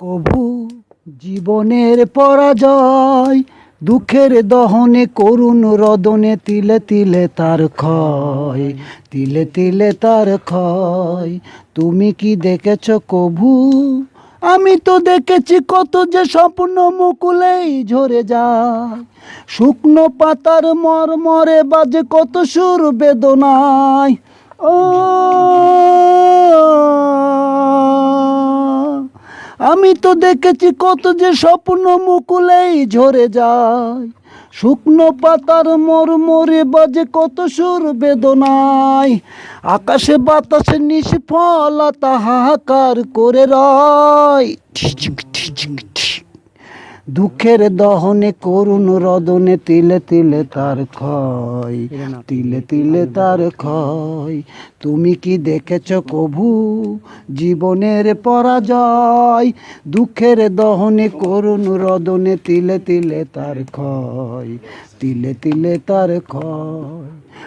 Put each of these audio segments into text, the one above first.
কভু জীবনের পরাজয়, দুঃখের দহনে করুণ রদনে তিলে তিলে তার ক্ষয়, তিলে তিলে তার ক্ষয়। তুমি কি দেখেছ কভু আমি তো দেখেছি কত যে স্বপ্ন মুকুলেই ঝরে যায়। শুকনো পাতার মরমরে বাজে কত সুর বেদনায়। ও আমি তো দেখেছি কত যে স্বপ্ন মুকুলেই ঝরে যায় শুকনো পাতার মর মরে বাজে কত সুর বেদনায় আকাশে বাতাসে নিষ্ফলতা হাহাকার করে রয়। দুঃখের দহনে করুণ রদনে তিলে তিলে তার ক্ষয় তিলে তিলে তার ক্ষয়। তুমি কি দেখেছ কভু জীবনের পরাজয়? দুঃখের দহনে করুণ রদনে তিলে তিলে তার ক্ষয় তিলে তিলে তার ক্ষয়।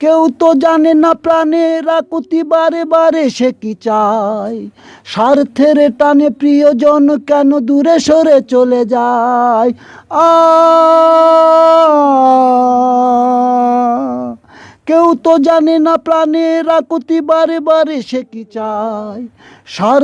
কেউ তো জানে না প্রাণের আকুতি বারে বারে সে কি চায়। স্বার্থের টানে প্রিয়জন কেন দূরে সরে চলে যায়? আ কেউ তো জানে না প্রাণের আকুতি বারে বারে সে কি চায়। সার